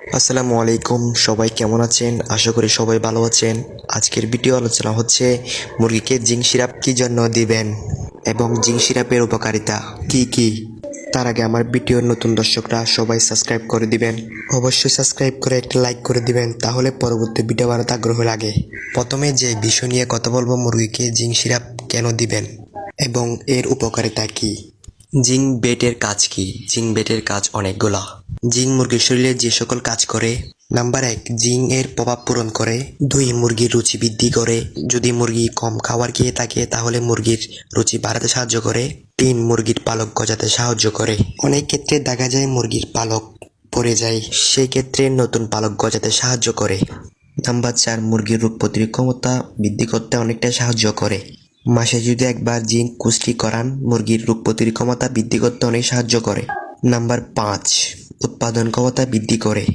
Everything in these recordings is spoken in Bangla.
আসসালামু আলাইকুম, সবাই কেমন আছেন? আশা করি সবাই ভালো আছেন। আজকের ভিডিও আলোচনা হচ্ছে, মুরগিকে জিঙ্ক সিরাপ কী জন্য দিবেন এবং জিঙ্ক সিরাপের উপকারিতা কি কি? তার আগে আমার ভিডিওর নতুন দর্শকরা সবাই সাবস্ক্রাইব করে দিবেন। অবশ্যই সাবস্ক্রাইব করে একটা লাইক করে দিবেন, তাহলে পরবর্তী ভিডিও বানাতে আগ্রহ লাগে। প্রথমে যে বিষয় নিয়ে কথা বলব, মুরগিকে জিঙ্ক সিরাপ কেন দিবেন এবং এর উপকারিতা কি? জিঙ্ক বেটের কাজ কি? জিঙ্ক বেটের কাজ অনেকগুলা। জিঙ্ক মুরগির শরীরে যে সকল কাজ করে, নাম্বার এক, জিঙ্ক এর প্রভাব পূরণ করে। দুই, মুরগির রুচি বৃদ্ধি করে। যদি মুরগি কম খাবার খেয়ে থাকে, তাহলে মুরগির রুচি বাড়াতে সাহায্য করে। তিন, মুরগির পালক গজাতে সাহায্য করে। অনেক ক্ষেত্রে দেখা যায় মুরগির পালক পড়ে যায়, সেই ক্ষেত্রে নতুন পালক গজাতে সাহায্য করে। নাম্বার চার, মুরগির রোগ প্রতিরোধ ক্ষমতা বৃদ্ধি করতে অনেকটা সাহায্য করে। মাসে যদি একবার জিঙ্ক কুষ্টি করান, মুরগির রোগ প্রতিরোধ ক্ষমতা বৃদ্ধি করতে অনেক সাহায্য করে। নাম্বার পাঁচ, উৎপাদন ক্ষমতা বৃদ্ধি করে।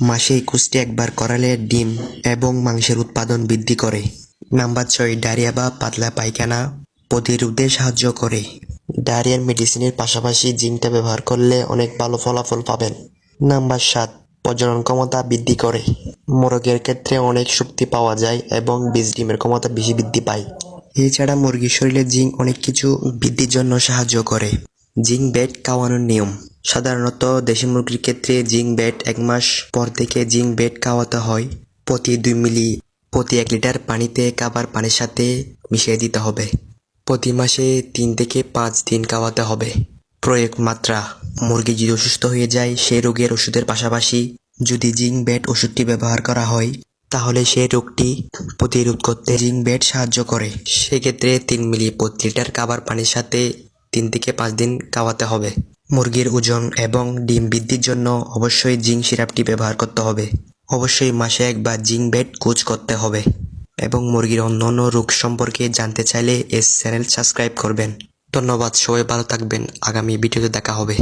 মাসে এই কুষ্টি একবার করালে ডিম এবং মাংসের উৎপাদন বৃদ্ধি করে। নাম্বার ছয়, ডায়রিয়া বা পাতলা পায়খানা প্রতিরোধে সাহায্য করে। ডায়রিয়ার মেডিসিনের পাশাপাশি জিঙ্কটা ব্যবহার করলে অনেক ভালো ফলাফল পাবেন। নাম্বার সাত, প্রজনন ক্ষমতা বৃদ্ধি করে। মোরগের ক্ষেত্রে অনেক শক্তি পাওয়া যায় এবং বীজ ডিমের ক্ষমতা বেশি বৃদ্ধি পায়। এছাড়া মুরগির শরীরে জিঙ্ক অনেক কিছু বৃদ্ধির জন্য সাহায্য করে। জিঙ্ক বেড খাওয়ানোর নিয়ম। সাধারণত দেশি মুরগির ক্ষেত্রে জিঙ্ক বেড এক মাস পর থেকে জিঙ্ক বেড খাওয়াতে হয়। প্রতি দুই মিলি, প্রতি এক লিটার পানিতে খাবার পানির সাথে মিশিয়ে দিতে হবে। প্রতি মাসে তিন থেকে পাঁচ দিন খাওয়াতে হবে। প্রয়োগ মাত্রা। মুরগি যদি অসুস্থ হয়ে যায় সেই রোগের ওষুধের পাশাপাশি যদি জিঙ্ক বেড ওষুধটি ব্যবহার করা হয় তাহলে সে রোগটি প্রতিরোধ করতে জিঙ্ক বেড সাহায্য করে। সেক্ষেত্রে তিন মিলি প্রতি লিটার খাবার পানির সাথে তিন থেকে পাঁচ দিন খাওয়াতে হবে। মুরগির ওজন এবং ডিম বৃদ্ধির জন্য অবশ্যই জিঙ্ক সিরাপটি ব্যবহার করতে হবে। অবশ্যই মাসে একবার জিঙ্ক বেড কোচ করতে হবে এবং মুরগির অন্যান্য রোগ সম্পর্কে জানতে চাইলে এই চ্যানেল সাবস্ক্রাইব করবেন। ধন্যবাদ, সবাই ভালো থাকবেন। আগামী ভিডিওতে দেখা হবে।